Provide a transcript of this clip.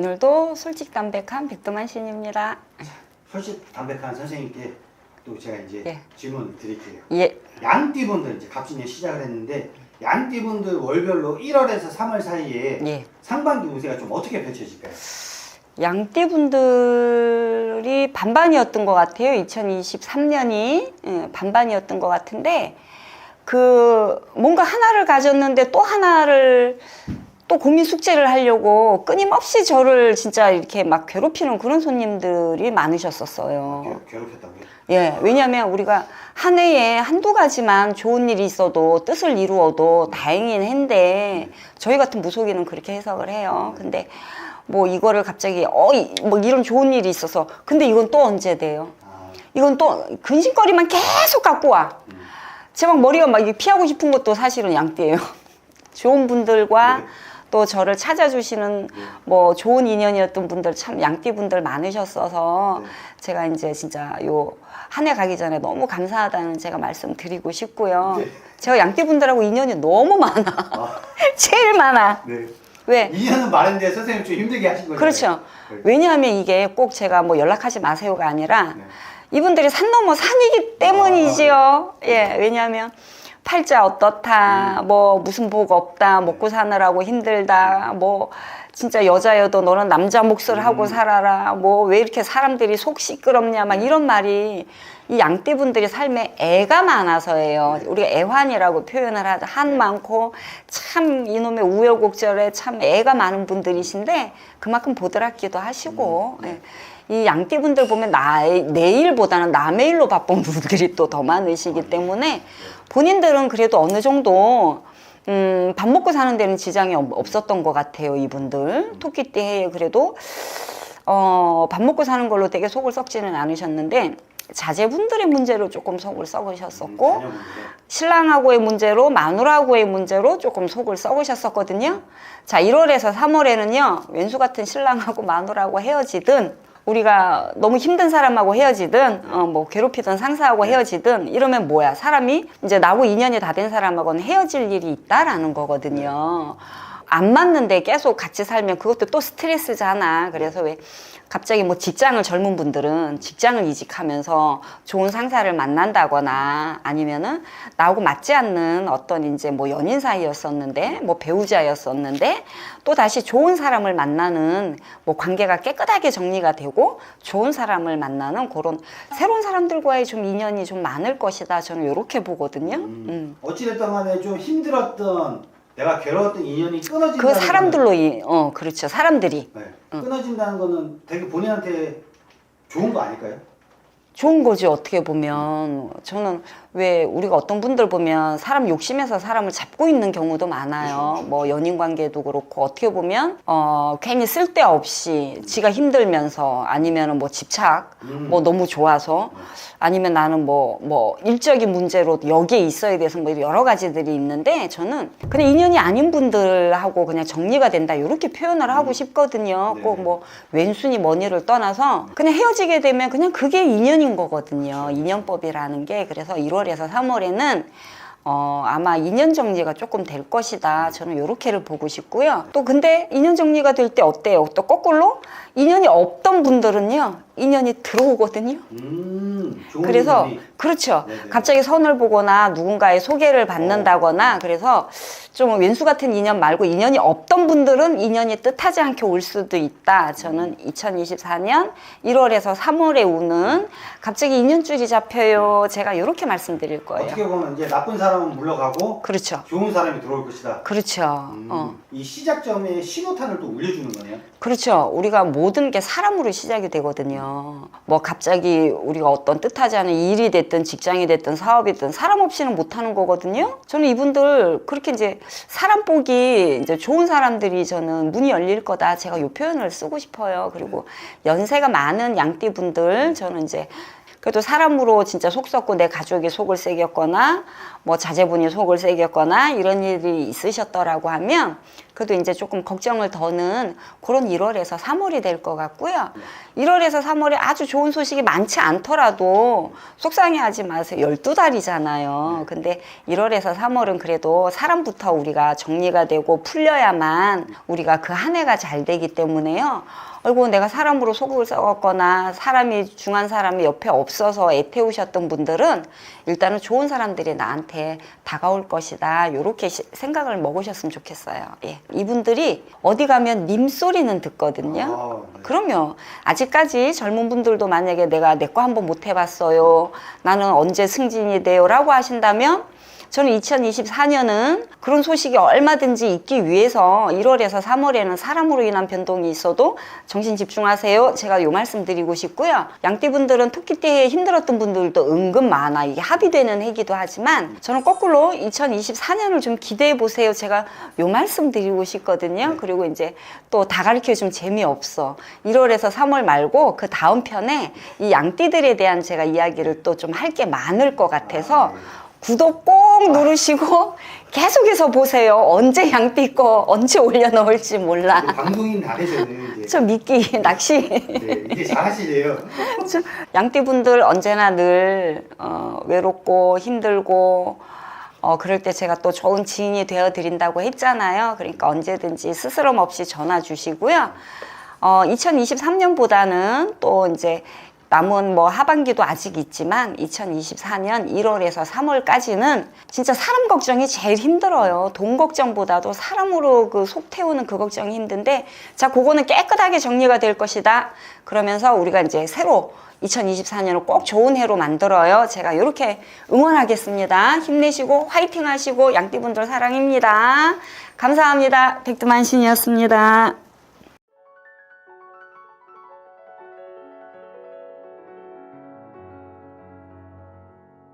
오늘도 솔직 담백한 백도만 신입니다. 솔직 담백한 선생님께 또 제가 이제 예. 질문 드릴게요. 예, 양띠분들 이제 갑진년 시작을 했는데 양띠분들 월별로 1월에서 3월 사이에 예. 상반기 운세가 좀 어떻게 펼쳐질까요? 양띠 분들이 반반이었던 것 같아요. 2023년이 예, 반반이었던 것 같은데 그 뭔가 하나를 가졌는데 또 하나를 또 고민 숙제를 하려고 끊임없이 저를 진짜 이렇게 막 괴롭히는 그런 손님들이 많으셨었어요. 괴- 괴롭혔다고요? 예, 왜냐하면 우리가 한 해에 한두 가지만 좋은 일이 있어도 뜻을 이루어도 다행인 해인데 저희 같은 무속인은 그렇게 해석을 해요. 근데 뭐 이거를 갑자기 어, 이- 뭐 이런 좋은 일이 있어서 근데 이건 또 언제 돼요? 아, 이건 또 근심거리만 계속 갖고 와. 제막 머리가 막 피하고 싶은 것도 사실은 양띠예요. 좋은 분들과 네. 또 저를 찾아주시는 뭐 좋은 인연이었던 분들 참 양띠 분들 많으셨어서 네. 제가 이제 진짜 요 한 해 가기 전에 너무 감사하다는 제가 말씀드리고 싶고요. 네. 제가 양띠 분들하고 인연이 너무 많아. 아, 제일 많아. 네. 왜? 2년은 많은데 선생님 좀 힘들게 하신 거죠? 그렇죠. 왜냐하면 이게 꼭 제가 뭐 연락하지 마세요가 아니라 네. 이분들이 산 넘어 산이기 때문이지요. 예, 왜냐하면 팔자 어떻다, 뭐 무슨 복 없다, 먹고 사느라고 힘들다, 뭐 진짜 여자여도 너는 남자 몫을 하고 살아라, 뭐 왜 이렇게 사람들이 속 시끄럽냐, 막 이런 말이 이 양떼분들이 삶에 애가 많아서예요. 우리가 애환이라고 표현을 하자. 한 많고 참 이놈의 우여곡절에 참 애가 많은 분들이신데 그만큼 보드랍기도 하시고 예. 이 양띠분들 보면 나, 내 일보다는 남의 일로 바쁜 분들이 또 더 많으시기 때문에 본인들은 그래도 어느 정도 음, 밥 먹고 사는 데는 지장이 없- 없었던 것 같아요, 이분들. 토끼띠 해에 그래도 어, 밥 먹고 사는 걸로 되게 속을 썩지는 않으셨는데 자제분들의 문제로 조금 속을 썩으셨었고 음. 신랑하고의 문제로 마누라하고의 문제로 조금 속을 썩으셨었거든요. 자, 1월에서 3월에는요, 왼수 같은 신랑하고 마누라하고 헤어지든, 우리가 너무 힘든 사람하고 헤어지든, 어, 뭐, 괴롭히던 상사하고 헤어지든, 이러면 뭐야? 사람이 이제 나하고 인연이 다 된 사람하고는 헤어질 일이 있다라는 거거든요. 안 맞는데 계속 같이 살면 그것도 또 스트레스잖아. 그래서 왜 갑자기 뭐 직장을 젊은 분들은 직장을 이직하면서 좋은 상사를 만난다거나 아니면은 나하고 맞지 않는 어떤 이제 뭐 연인 사이였었는데 뭐 배우자였었는데 또 다시 좋은 사람을 만나는 뭐 관계가 깨끗하게 정리가 되고 좋은 사람을 만나는 그런 새로운 사람들과의 좀 인연이 좀 많을 것이다. 저는 이렇게 보거든요. 음. 어찌됐든 간에 좀 힘들었던 내가 괴로웠던 인연이 끊어진다는 그 사람들로 이, 어 그렇죠. 사람들이 네. 끊어진다는 거는 되게 본인한테 좋은 거 아닐까요? 좋은 거지 어떻게 보면 저는 왜 우리가 어떤 분들 보면 사람 욕심에서 사람을 잡고 있는 경우도 많아요. 뭐 연인 관계도 그렇고 어떻게 보면 어 괜히 쓸데없이 지가 힘들면서 아니면은 뭐 집착 음. 뭐 너무 좋아서 아니면 나는 뭐뭐 일적인 문제로 여기에 있어야 돼서 뭐 여러 가지들이 있는데 저는 그냥 인연이 아닌 분들하고 그냥 정리가 된다 이렇게 표현을 하고 싶거든요. 네. 꼭뭐 왼순이 머니를 떠나서 그냥 헤어지게 되면 그냥 그게 인연인 거거든요. 인연법이라는 게 그래서 1월에서 3월에는 어, 아마 인연 정리가 조금 될 것이다. 저는 요렇게를 보고 싶고요. 또 근데 인연 정리가 될 때 어때요? 또 거꾸로 인연이 없던 분들은요. 인연이 들어오거든요. 음, 그래서 인연이 그렇죠. 네네. 갑자기 선을 보거나 누군가의 소개를 받는다거나 그래서 좀 왼수 같은 인연 말고 인연이 없던 분들은 인연이 뜻하지 않게 올 수도 있다. 저는 2024년 1월에서 3월에 오는 갑자기 인연줄이 잡혀요. 제가 이렇게 말씀드릴 거예요. 어떻게 보면 이제 나쁜 사람은 물러가고 그렇죠. 좋은 사람이 들어올 것이다. 그렇죠. 음, 어. 이 시작점에 신호탄을 또 울려주는 거네요. 그렇죠. 우리가 모든 게 사람으로 시작이 되거든요. 뭐 갑자기 우리가 어떤 뜻하지 않은 일이 됐든 직장이 됐든 사업이 됐든 사람 없이는 못하는 거거든요. 저는 이분들 그렇게 이제 사람 보기 이제 좋은 사람들이 저는 문이 열릴 거다. 제가 이 표현을 쓰고 싶어요. 그리고 연세가 많은 양띠 분들 저는 이제 그래도 사람으로 진짜 속 썩고 내 가족이 속을 새겼거나 뭐 자제분이 속을 새겼거나 이런 일이 있으셨더라고 하면 그래도 이제 조금 걱정을 더는 그런 1월에서 3월이 될 것 같고요. 1월에서 3월에 아주 좋은 소식이 많지 않더라도 속상해하지 마세요. 12달이잖아요. 근데 1월에서 3월은 그래도 사람부터 우리가 정리가 되고 풀려야만 우리가 그 한 해가 잘 되기 때문에요. 아이고 내가 사람으로 속을 썩었거나 사람이 중한 사람이 옆에 없어서 애태우셨던 분들은 일단은 좋은 사람들이 나한테 다가올 것이다 이렇게 생각을 먹으셨으면 좋겠어요 예. 이분들이 어디 가면 님 소리는 듣거든요 아, 네. 그럼요. 아직까지 젊은 분들도 만약에 내가 내 거 한번 못 해봤어요. 나는 언제 승진이 돼요? 라고 하신다면 저는 2024년은 그런 소식이 얼마든지 있기 위해서 1월에서 3월에는 사람으로 인한 변동이 있어도 정신 집중하세요. 제가 요 말씀 드리고 싶고요. 양띠분들은 토끼띠에 힘들었던 분들도 은근 많아. 이게 합의되는 해기도 하지만 저는 거꾸로 2024년을 좀 기대해 보세요. 제가 요 말씀 드리고 싶거든요. 그리고 이제 또 다 가르쳐 좀 재미없어. 1월에서 3월 말고 그 다음 편에 이 양띠들에 대한 제가 이야기를 또 좀 할 게 많을 것 같아서 구독 꼭 누르시고 계속해서 보세요. 언제 양띠 거 언제 올려놓을지 몰라. 방송인 나에서는 이제 저 미끼 낚시. 네, 이제 잘하시네요. 저 양띠분들 언제나 늘 어, 외롭고 힘들고 어, 그럴 때 제가 또 좋은 지인이 되어 드린다고 했잖아요. 그러니까 언제든지 스스럼 없이 전화 주시고요. 어, 2023년보다는 또 이제 남은 뭐 하반기도 아직 있지만 2024년 1월에서 3월까지는 진짜 사람 걱정이 제일 힘들어요. 돈 걱정보다도 사람으로 그 속 태우는 그 걱정이 힘든데 자, 그거는 깨끗하게 정리가 될 것이다. 그러면서 우리가 이제 새로 2024년을 꼭 좋은 해로 만들어요. 제가 이렇게 응원하겠습니다. 힘내시고 화이팅 하시고 양띠분들 사랑입니다. 감사합니다. 백두만신이었습니다.